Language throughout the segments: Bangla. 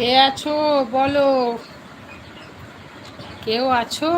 কে আছো? বলো। কেউ আছো?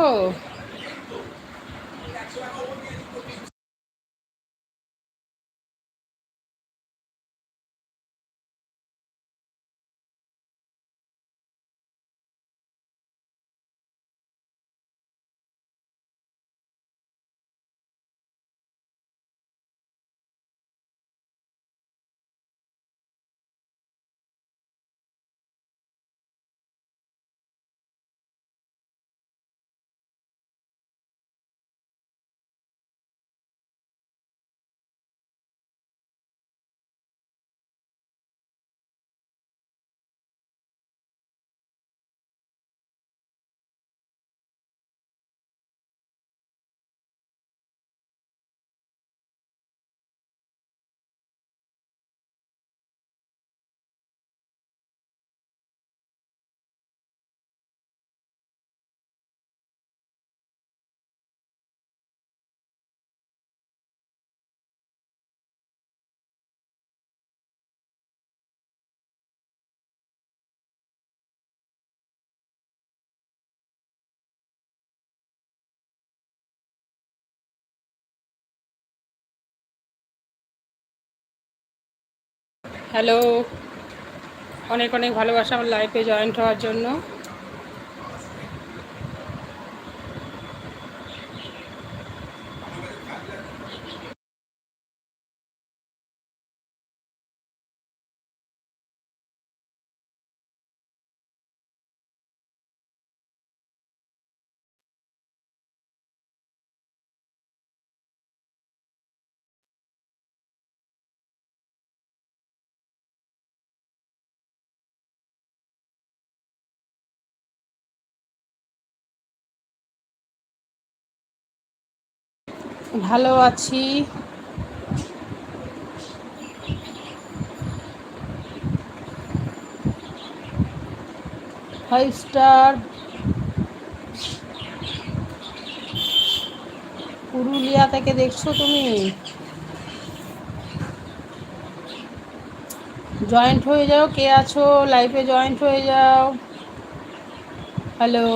হ্যালো। অনেক অনেক ভালোবাসা আমার লাইফে জয়েন্ট হওয়ার জন্য। ভালো আছি। ফাইভ স্টার পুরুলিয়া থেকে দেখছ তুমি? জয়েন্ট হয়ে যাও, কে আছো? লাইফে জয়েন্ট হয়ে যাও। হ্যালো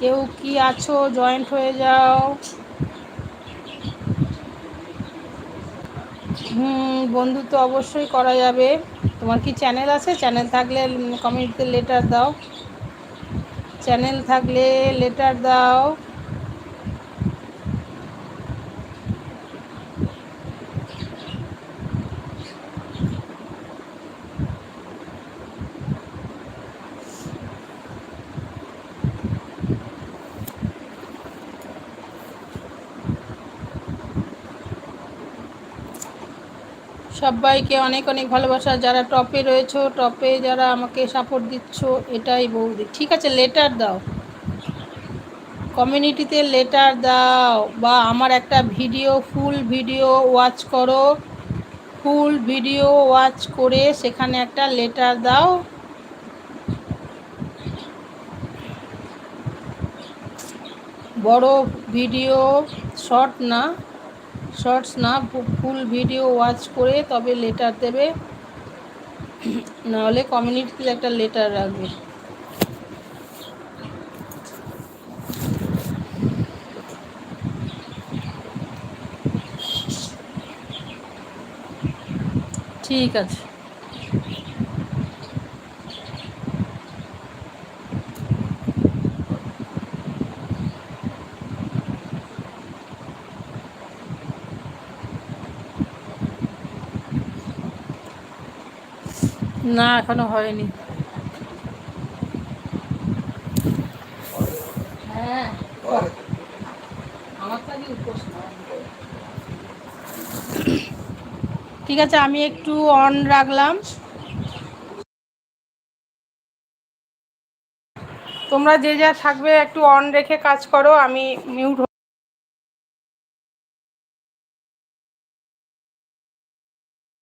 কেউ কি আছো? জয়েন্ট হয়ে যাও। হুম বন্ধুত্ব অবশ্যই করা যাবে। তোমার কি চ্যানেল আছে? চ্যানেল থাকলে কমিউনিটিতে লেটার দাও। চ্যানেল থাকলে লেটার দাও। সবাইকে অনেক অনেক ভালোবাসা। যারা টপে রয়েছো টপে যারা আমাকে সাপোর্ট দিচ্ছ, এটাই বৌদি। ঠিক আছে লেটার দাও। কমিউনিটিতে লেটার দাও বা আমার একটা ভিডিও ফুল ভিডিও ওয়াচ করো। ফুল ভিডিও ওয়াচ করে সেখানে একটা লেটার দাও। বড় ভিডিও শর্ট না। শর্টস না ফুল ভিডিও ওয়াচ করে তবে লেটার দেবে। নাহলে কমিউনিটিতে একটা লেটার রাখবে। ঠিক আছে। না এখনও হয়নি। হ্যাঁ। ঠিক আছে আমি একটু অন রাখলাম। তোমরা যে যা থাকবে একটু অন রেখে কাজ করো আমি মিউট